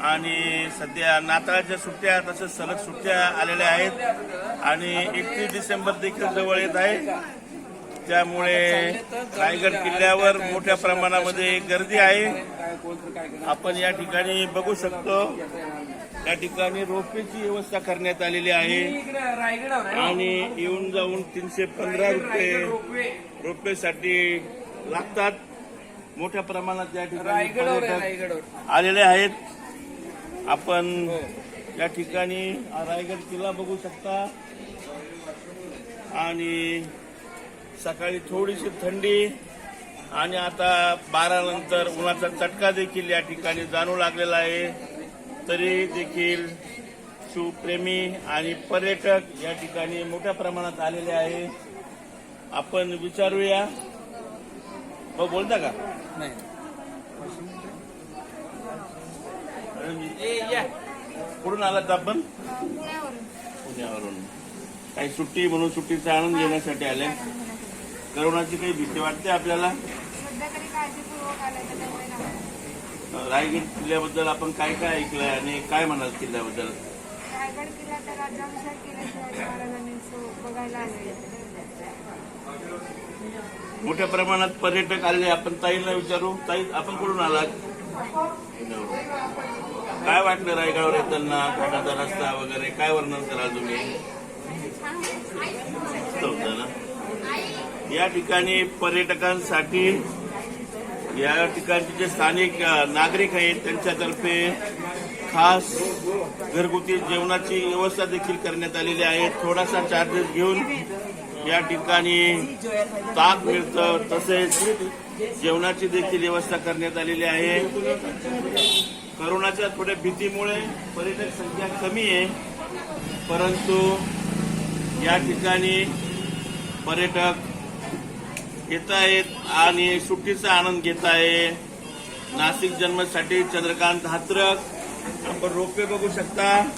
आणि सध्या नाताळच्या सुट्ट्या तसंच सलग सुट्ट्या आलेल्या आहेत. आणि एकतीस डिसेंबर देखील जवळ येत आहे. त्यामुळे रायगड किल्ल्यावर मोठ्या प्रमाणामध्ये गर्दी आहे. आपण या ठिकाणी बघू शकतो. या ठिकाणी रोपेची व्यवस्था करण्यात आलेली आहे. आणि येऊन जाऊन तीनशे पंधरा रुपये रोपेसाठी लागतात. मोठ्या प्रमाणात या ठिकाणी आलेले आहेत. आपण या ठिकाणी हा रायगड किल्ला बघू शकता. आणि सकाळी थोडीशी थंडी आणि आता बारा नंतर उन्हाचा चटका देखील या ठिकाणी जाणू लागलेला आहे. तरी देखील शिवप्रेमी आणि पर्यटक या ठिकाणी मोठ्या प्रमाणात आलेले आहे. आपण विचारूया. हो बोलता का? कुठून आलात आपण? पुण्यावरून. काही सुट्टी म्हणून सुट्टीचा आनंद घेण्यासाठी आले. करोनाची काही भीती वाटते आपल्याला? रायगड किल्ल्याबद्दल आपण काय काय ऐकलंय आणि काय म्हणाल किल्ल्याबद्दल? रायगड किल्ला तर राज्याभिषेक केला शिवाजी महाराजांनी सो बघायला आले मोठ्या प्रमाणात पर्यटक आले आपण. ताईला विचारू. ताई आपण कुठून आलात? काय वाटलं रायगडावर येताना? घाटाचा रस्ता वगैरे काय वर्णन कराल तुम्ही? या ठिकाणी पर्यटकांसाठी या ठिकाणचे जे स्थानिक नागरिक आहेत त्यांच्यातर्फे खास घरगुती जेवणाची व्यवस्था देखील करण्यात आलेली आहे. थोडासा चार्जेस घेऊन या ठिकाणी ताक मिळतं. तसेच जेवणाची देखील व्यवस्था करण्यात आलेली आहे. करोनाच्या थोड्या भीतीमुळे पर्यटक संख्या कमी आहे. परंतु या ठिकाणी पर्यटक येत आहेत आणि सुट्टीचा आनंद घेत आहे. नाशिक जन्मसाठी चंद्रकांत हात्रक. आपण रोपवे बघू शकता.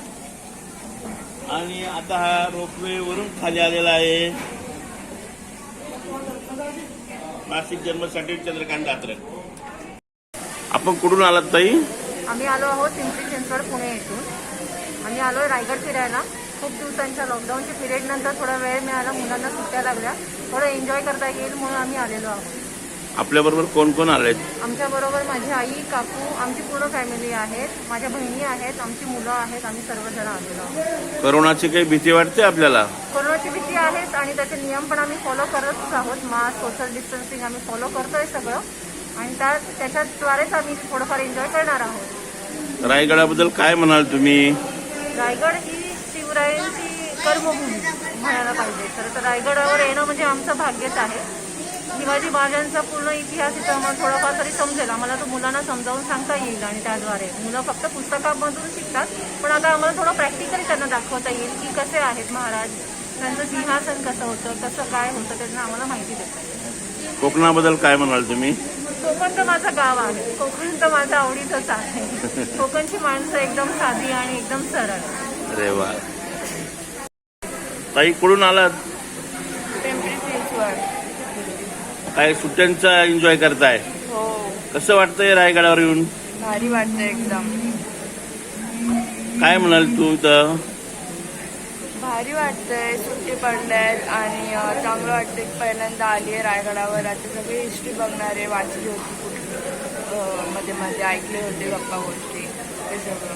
आणि आता हा रोपवे वरून खाली आलेला आहे. नाशिक जन्मसाठी चंद्रकांत हात्रक आपण कुठून आलात ताई? आम्ही आलो आहोत पिंपरी चिंचवड पुणे येथून. आम्ही आलो रायगड फिरायला. खूप दिवसांच्या लॉकडाऊनच्या पिरियड नंतर थोडा वेळ मिळाला मुलांना सुट्ट्या लागल्या. थोडं एन्जॉय करता येईल म्हणून आम्ही आलेलो आहोत. आपल्या बरोबर कोण कोण आलेत आमच्या बरोबर माझी आई काकू आमची पूर्ण फॅमिली आहेत. माझ्या बहिणी आहेत आमची मुलं आहेत आम्ही सर्वजण आलेलो आहोत. करोनाची काही भीती वाटते आपल्याला? कोरोनाची भीती आहेच आणि त्याचे नियम पण आम्ही फॉलो करतच आहोत. मास्क सोशल डिस्टन्सिंग आम्ही फॉलो करतोय सगळं. आणि त्या त्याच्याद्वारेच आम्ही थोडंफार एन्जॉय करणार आहोत. रायगडाबद्दल काय म्हणाल तुम्ही? रायगड ही शिवरायांची कर्मभूमी म्हणायला पाहिजे. तर रायगडावर येणं म्हणजे आमचं भाग्यच आहे. शिवाजी महाराजांचा पूर्ण इतिहास इथं आम्हाला थोडाफार तरी समजेल. आम्हाला तो मुलांना समजावून सांगता येईल आणि त्याद्वारे. मुलं फक्त पुस्तकामधून शिकतात पण आता आम्हाला थोडं प्रॅक्टिकली त्यांना दाखवता येईल की कसे आहेत महाराज त्यांचं सिंहासन कसं होतं कसं काय होतं त्यांना आम्हाला माहिती देता येईल. कोकणाबद्दल काय म्हणाल तुम्ही? कोकण तर माझं गाव आहे. कोकण तर माझं आवडीचंच आहे. कोकणची माणसं एकदम साधी आणि एकदम सरळ. अरे वा. ताई कुठून आलात पिंपरी चिंचवड काय सुट्ट्यांचा एन्जॉय करताय? हो. कसं वाटतंय रायगडावर येऊन? भारी वाटतं एकदम. काय म्हणाल तू इथं? भारी वाटतंय सुट्टी पडल्यात आणि अं, चांगलं वाटतंय की पहिल्यांदा आली आहे रायगडावर. आता सगळी हिस्ट्री बघणार आहे वाचली होती कुठली. अं, मध्ये मध्ये ऐकले होते गप्पा गोष्टी ते सगळं.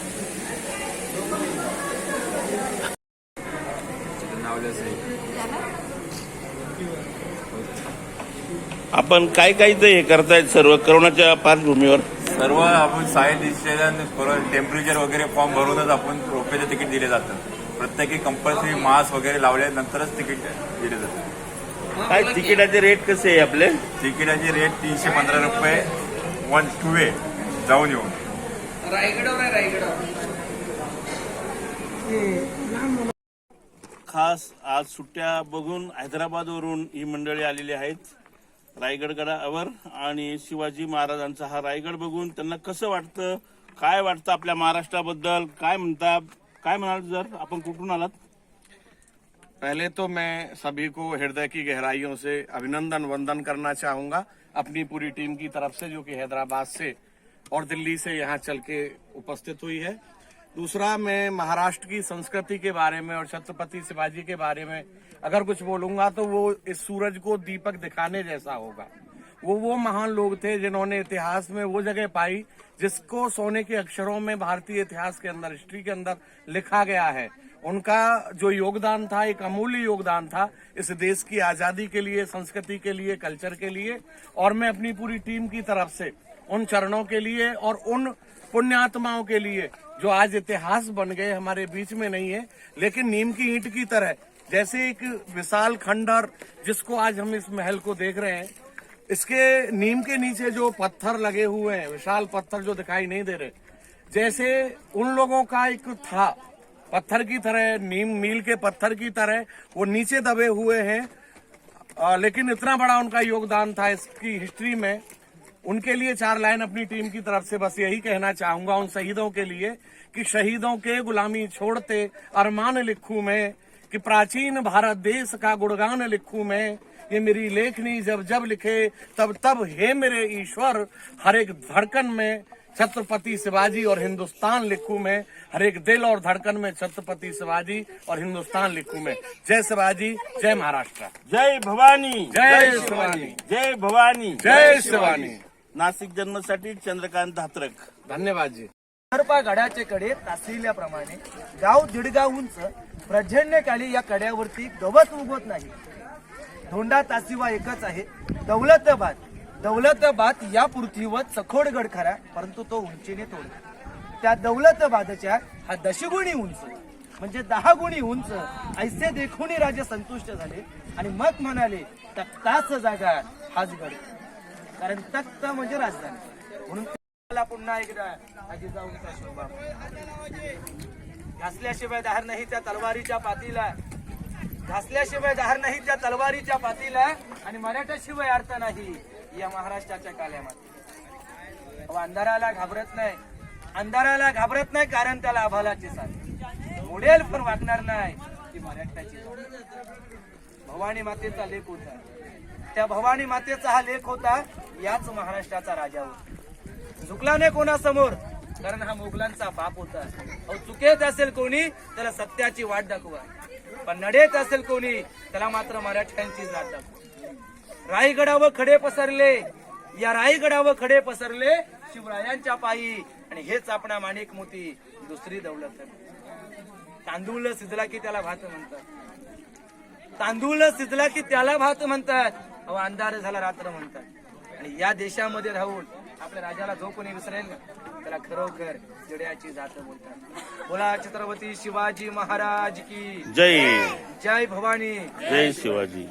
आपण काय काय इथं हे करतायत सर्व? करोनाच्या पार्श्वभूमीवर. सर्व आपण साईल डिस्टेशन टेम्परेचर वगैरे फॉर्म भरूनच आपण रोपेचं तिकीट दिले जातं प्रत्येकी कंपल्सरी मास्क वगैरे लावल्यानंतरच तिकीट दिले जातं काय तिकिटाचे रेट कसे आहे आपले? तिकिटाची रेट तीनशे पंधरा रुपये. वन टू वे जाऊन येऊन. खास आज सुट्ट्या बघून हैदराबादवरून ही मंडळी आलेली आहेत. रायगडगडावर आणि शिवाजी महाराजांचा हा रायगड बघून त्यांना कसं वाटतं? काय वाटतं आपल्या महाराष्ट्राबद्दल? काय म्हणता? काय म्हणाल जर आपण कुठून आलात? पहले तो मैं सभी को हृदय की गहराइयों से अभिनंदन वंदन करना चाहूंगा। अपनी पूरी टीम की तरफ से जो कि हैदराबाद से और दिल्ली से यहाँ चल के उपस्थित हुई है। दूसरा, मैं महाराष्ट्र की संस्कृति के बारे में और छत्रपति शिवाजी के बारे में अगर कुछ बोलूँगा तो वो इस सूरज को दीपक दिखाने जैसा होगा। वो वो महान लोग थे जिन्होंने इतिहास में वो जगह पाई जिसको सोने के अक्षरों में भारतीय इतिहास के अंदर, हिस्ट्री के अंदर लिखा गया है। उनका जो योगदान था, एक अमूल्य योगदान था इस देश की आज़ादी के लिए, संस्कृति के लिए, कल्चर के लिए। और मैं अपनी पूरी टीम की तरफ़ से उन चरणों के लिए और उन पुण्यात्माओं के लिए जो आज इतिहास बन गए हमारे बीच में नहीं है, लेकिन नीम की ईंट की तरह, जैसे एक विशाल खंडर जिसको आज हम इस महल को देख रहे हैं, इसके नीम के नीचे जो पत्थर लगे हुए हैं, विशाल पत्थर जो दिखाई नहीं दे रहे, जैसे उन लोगों का एक था, पत्थर की तरह, नीम मील के पत्थर की तरह, वो नीचे दबे हुए हैं लेकिन इतना बड़ा उनका योगदान था इसकी हिस्ट्री में उनके लिए चार लाइन अपनी टीम की तरफ़ से बस यही कहना चाहूँगा उन शहीदों के लिए कि शहीदों के गुलामी छोड़ते अरमान लिखूं मैं कि प्राचीन भारत देश का गुणगान लिखूं मैं ये मेरी लेखनी जब जब लिखे तब तब हे मेरे ईश्वर हर एक धड़कन में छत्रपति शिवाजी और हिंदुस्तान लिखूं मैं हर एक दिल और धड़कन में छत्रपति शिवाजी और हिंदुस्तान लिखूं मैं। जय शिवाजी जय महाराष्ट्र। जय भवानी। जय शिवानी। जय भवानी। जय शिवानी। नाशिक जन्मसाठी चंद्रकांत धात्रक. धन्यवाद जी सर्पा गडाचे कडे तासिल्याप्रमाणे गाव दीडगाव उंच पर्जन्यकाली या कड्यावरती गवत उगवत नाही. धोंडा तासिवा एकच आहे दौलताबाद. दौलताबाद या पृथ्वीवर चखोडगड खरा परंतु तो उंचीने तोड त्या दौलताबादच्या हा दशगुणी उंच म्हणजे दहा गुणी उंच ऐसे देखून राजे संतुष्ट झाले आणि मग म्हणाले तख्ताच जागा हाच गड. कारण तख्त म्हणजे राजधानी. म्हणून मला पुन्हा एकदा आजी शोभा घासल्याशिवाय दार नाही त्या तलवारीच्या पातीला. घासल्याशिवाय धार नाही त्या तलवारीच्या पातीला. आणि मराठ्याशिवाय अर्थ नाही या महाराष्ट्राच्या काल्यामध्ये. अहो, अंधाराला घाबरत नाही. अंधाराला घाबरत नाही कारण त्याला आभालाची साथ उडेल पण वागणार नाही ती मराठ्याची भवानी मातेचा लेख होता. त्या भवानी मातेचा हा लेख होता याच महाराष्ट्राचा राजा होता. झुकला नाही कोणासमोर कारण हा मोगलांचा बाप होता. अहो चुकेत असेल कोणी त्याला सत्याची वाट दाखवा. पण नडेत असेल कोणी त्याला मात्र मराठ्यांची जात दाखवा. रायगडावर खडे पसरले. या रायगडावर खडे पसरले शिवरायांच्या पायी. आणि हेच आपणा माणिक मोती दुसरी दौलत तांदूळ शिजला की त्याला भात म्हणतात. तांदूळ शिजला की त्याला भात म्हणतात. अहो अंधार झाला रात्र म्हणतात. आणि या देशामध्ये राहून आपल्या राजाला जो कोणी विसरेल ना त्याला खरोखर जड्याची जात बोलतात. बोला छत्रपती शिवाजी महाराज की जय. जय भवानी. जय शिवाजी.